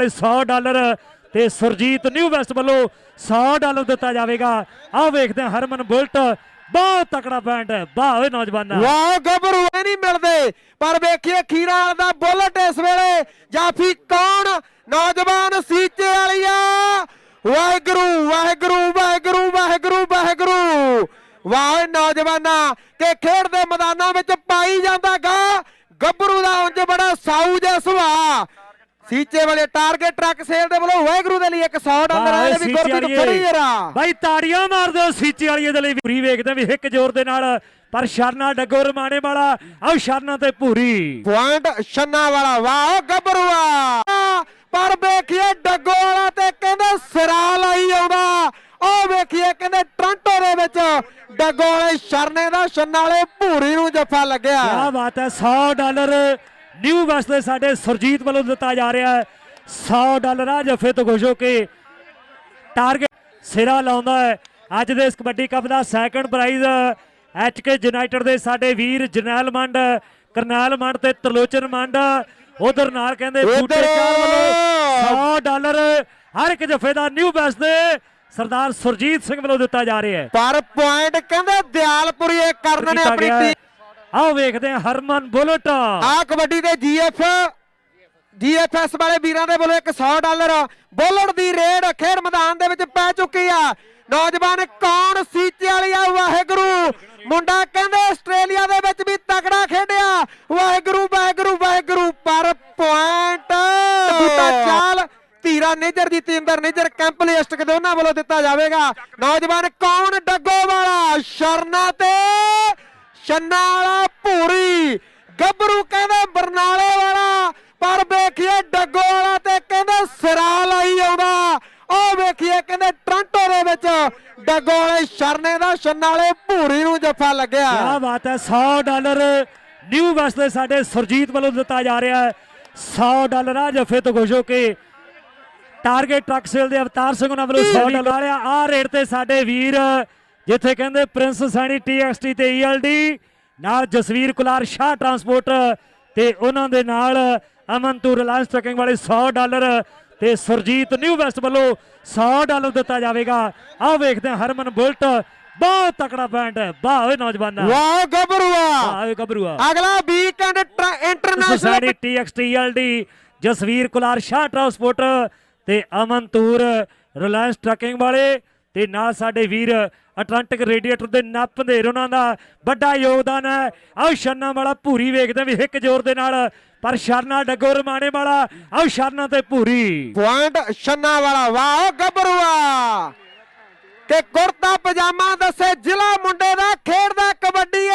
ਤੇ 100 ਡਾਲਰ ਤੇ Surjit new West ਵੱਲੋਂ 100 ਡਾਲਰ ਦਿੱਤਾ ਜਾਵੇਗਾ। ਆਹ ਵੇਖਦੇ ਹਾਂ ਹਰਮਨ ਬੁਲਟ, ਬਹੁਤ ਤਕੜਾ ਬੈਂਡ ਹੈ। ਵਾਹ ਓਏ ਨੌਜਵਾਨਾਂ। ਵਾਹ, ਗੱਭਰੂ ਇਹ ਨਹੀਂ ਮਿਲਦੇ, ਪਰ ਵੇਖੀਏ ਖੀਰਾ ਦਾ ਬੁਲਟ ਇਸ ਵੇਲੇ। ਜਾਫੀ ਕੌਣ? ਨੌਜਵਾਨ ਸੀਚੇ ਵਾਲੀਆ ਵਾਹਿਗੁਰੂ ਵਾਹਿਗੁਰੂ ਵਾਹਿਗੁਰੂ ਵਾਹਿਗੁਰੂ ਵਾਹਿਗੁਰੂ। ਵਾਹ ਓਏ ਨੌਜਵਾਨਾਂ ਕਿ ਖੇਡ ਦੇ ਮੈਦਾਨਾਂ ਵਿੱਚ ਪਾਈ ਜਾਂਦਾਗਾ ਗੱਭਰੂ ਦਾ ਉਂਝ ਬੜਾ ਸਾਊ ਜਿਹਾ ਸੁਭਾਅ। ਸੀਚੇ ਵਾਲੇ ਟਾਰਗੇਟ ਟਰੱਕ ਸੇਲ ਦੇ ਵੱਲੋਂ ਵਾਹਿਗੁਰੂ ਦੇ ਲਈ ਇੱਕ 100 ਡਾਲਰ ਆਏ ਵੀ ਗੁਰਪ੍ਰੀਤ ਫੜੀ ਜਰਾ ਬਾਈ ਤਾੜੀਆਂ ਮਾਰ ਦਿਓ ਸੀਚੇ ਵਾਲੀਏ ਦੇ ਲਈ। ਪੂਰੀ ਵੇਖਦੇ ਵੀ ਇੱਕ ਜ਼ੋਰ ਦੇ ਨਾਲ ਪਰ ਸ਼ਰਨਾ ਡੱਗੋ ਰਮਾਣੇ ਵਾਲਾ ਆਹ ਸ਼ਰਨਾ ਤੇ ਪੂਰੀ ਪੁਆਇੰਟ ਛੰਨਾ ਵਾਲਾ ਵਾਹ ਗੱਭਰੂਆ। ਪਰ ਵੇਖੀਏ ਡੱਗੋ ਵਾਲਾ ਤੇ ਕਹਿੰਦੇ ਸਿਰਾ ਲਾਈ ਆਉਂਦਾ। ਉਹ ਵੇਖੀਏ ਕਹਿੰਦੇ ਟ੍ਰਾਂਟੋ ਦੇ ਵਿੱਚ ਡੱਗੋ ਵਾਲੇ ਸ਼ਰਨੇ ਦਾ ਛੰਨਾ ਵਾਲੇ ਭੂਰੀ ਨੂੰ ਜੱਫਾ ਲੱਗਿਆ। ਕੀ ਬਾਤ ਹੈ 100 ਡਾਲਰ ਨਿਊ ਵੈਸਟ ਦੇ ਸਾਡੇ ਸੁਰਜੀਤ ਵੱਲੋਂ ਦਿੱਤਾ ਜਾ ਰਿਹਾ ਹੈ। 100 ਡਾਲਰ ਆ ਜਫੇ ਤੋਂ ਖੁਸ਼ ਹੋ ਕੇ ਟਾਰਗੇਟ ਸਿਰਾ ਲਾਉਂਦਾ ਹੈ। ਅੱਜ ਦੇ ਇਸ ਕਬੱਡੀ ਕੱਪ ਦਾ ਸੈਕੰਡ ਪ੍ਰਾਈਜ਼ ਐਚਕੇ ਯੂਨਾਈਟਿਡ ਦੇ ਸਾਡੇ ਵੀਰ ਜਰਨੈਲ ਮੰਡ ਕਰਨੈਲ ਮੰਡ ਤੇ ਤਰਲੋਚਨ ਮੰਡ। ਉਧਰ ਨਾਲ ਕਹਿੰਦੇ ਬੂਟੇ। ਚਾਲ ਵੱਲੋਂ 100 ਡਾਲਰ। ਹਰ ਇੱਕ ਜਫੇ ਦਾ ਨਿਊ ਵੈਸਟ ਦੇ ਸਰਦਾਰ ਸੁਰਜੀਤ ਸਿੰਘ ਵੱਲੋਂ ਦਿੱਤਾ ਜਾ ਰਿਹਾ ਹੈ। ਪਰ ਪੁਆਇੰਟ ਕਹਿੰਦੇ ਦਿਆਲਪੁਰੀ ਇਹ ਕਰਨ ਨੇ ਆਪਣੀ। ਟੀਮ ਆਓ ਵੇਖਦੇ ਹਾਂ ਹਰਮਨ ਬੁਲਟ। ਆ ਕਬੱਡੀ ਦੇ ਜੀਐਫ ਜੀਐਫਐਸ ਵਾਲੇ ਵੀਰਾਂ ਦੇ ਵੱਲੋਂ ਇੱਕ 100 ਡਾਲਰ ਬੋਲਣ ਦੀ ਰੇਡ ਖੇਡ ਮੈਦਾਨ ਦੇ ਵਿੱਚ ਪੈ ਚੁੱਕੀ ਆ। ਨੌਜਵਾਨ ਕੌਣ ਸੀਚੇ ਵਾਲੀ ਆ? ਵਾਹਿਗੁਰੂ। ਮੁੰਡਾ ਕਹਿੰਦੇ ਆਸਟ੍ਰੇਲੀਆ ਦੇ ਵਿੱਚ ਵੀ ਤਕੜਾ ਖੇਡਿਆ। ਵਾਹਿਗੁਰੂ ਵਾਹਿਗੁਰੂ ਵਾਹਿਗੁਰੂ ਪਰ ਪੁਆਇੰਟ ਬੂਟਾ ਚਾਲ। ਧੀਰਾ ਨੇਜਰ ਦੀ ਟੀਮ ਦਾ ਨੇਜਰ ਕੈਂਪ ਲਿਸਟ ਕਿਤੇ ਉਹਨਾਂ ਵੱਲੋਂ ਦਿੱਤਾ ਜਾਵੇਗਾ। ਨੌਜਵਾਨ ਕੌਣ? ਡੱਗੋ ਵਾਲਾ। ਸ਼ਰਨਾ ਤੇ ਛੰਨਾ ਵਾਲਾ ਭੂਰੀ। ਗੱਭਰੂ ਕਹਿੰਦੇ ਬਰਨਾਲੇ ਵਾਲਾ ਪਰ ਵੇਖੀਏ ਡੱਗੋ ਵਾਲਾ ਤੇ ਕਹਿੰਦੇ ਸਿਰਾ ਲਾਈ ਆਉਂਦਾ। ਉਹ ਵੇਖੀਏ ਕਹਿੰਦੇ ਟ੍ਰਾਂਟੋ ਦੇ ਵਿੱਚ ਡੱਗੋ ਵਾਲੇ ਸ਼ਰਨੇ ਦਾ ਛੰਨਾ ਵਾਲੇ ਭੂਰੀ ਨੂੰ ਜੱਫਾ ਲੱਗਿਆ। ਕੀ ਬਾਤ ਹੈ 100 ਡਾਲਰ ਨਿਊ ਵੈਸਟ ਦੇ ਸਾਡੇ ਸੁਰਜੀਤ ਵੱਲੋਂ ਦਿੱਤਾ ਜਾ ਰਿਹਾ ਹੈ। 100 ਡਾਲਰ ਆ ਜਫੇ ਤੋਂ ਖੁਸ਼ ਹੋ ਕੇ ਟਾਰਗੇਟ ਟਰੱਕ ਸੇਲ ਦੇ ਅਵਤਾਰ ਸਿੰਘ ਉਹਨਾਂ ਵੱਲੋਂ 100 ਡਾਲਰ ਆ। ਰੇਟ ਤੇ ਸਾਡੇ ਵੀਰ ਜਿੱਥੇ ਕਹਿੰਦੇ ਪ੍ਰਿੰਸ ਸੈਣੀ ਟੀਐਕਸਟੀ ਤੇ ਈਐਲਡੀ ਨਾਲ ਜਸਵੀਰ ਕੁਲਾਰ ਸ਼ਾਹ ਟਰਾਂਸਪੋਰਟ ਤੇ ਉਹਨਾਂ ਦੇ ਨਾਲ ਅਮਨ ਤੂ ਰਿਲਾਇੰਸ ਟਰਕਿੰਗ ਵਾਲੇ 100 ਡਾਲਰ ਤੇ ਸੁਰਜੀਤ ਨਿਊ ਵੈਸਟ ਵੱਲੋਂ 100 ਡਾਲਰ ਦਿੱਤਾ ਜਾਵੇਗਾ। ਆਹ ਵੇਖਦੇ ਹਾਂ ਹਰਮਨ ਬੁਲਟ ਬਹੁਤ ਤਕੜਾ ਬੈਂਡ ਹੈ। ਵਾਹ ਓਏ ਨੌਜਵਾਨਾਂ। ਵਾਹ ਗੱਭਰੂਆ। ਵਾਹ ਓਏ ਗੱਭਰੂਆ। ਅਗਲਾ weekend international ਟੀਐਕਸਟੀਐਲਡੀ Jasvir Kular Shah transport ਤੇ ਅਮਨ ਤੂਰ ਰਿਲਾਇੰਸ ਟਰਕਿੰਗ ਵਾਲੇ ਤੇ ਨਾਲ ਸਾਡੇ ਵੀਰ ਅਟਲਾਂਟਿਕ ਰੇਡੀਏਟਰ ਦੇ ਨੱਪ ਦੇ ਉਹਨਾਂ ਦਾ ਵੱਡਾ ਯੋਗਦਾਨ ਹੈ। ਆਓ ਸ਼ਰਨਾ ਵਾਲਾ ਭੂਰੀ ਵੇਖਦੇ ਵੀ ਇੱਕ ਜ਼ੋਰ ਦੇ ਨਾਲ, ਪਰ ਸ਼ਰਨਾ ਡੱਗੋ ਰਮਾਣੇ ਵਾਲਾ, ਆਓ ਸ਼ਰਨਾ ਤੇ ਭੂਰੀ। ਪੁਆਇੰਟ ਛੰਨਾ ਵਾਲਾ, ਵਾਹ, ਗੱਭਰੂਆ! ਤੇ ਕੁਰਤਾ ਪਜਾਮਾ ਦੱਸੇ ਜ਼ਿਲ੍ਹਾ ਮੁੰਡੇ ਦਾ ਖੇਡਦਾ ਕਬੱਡੀ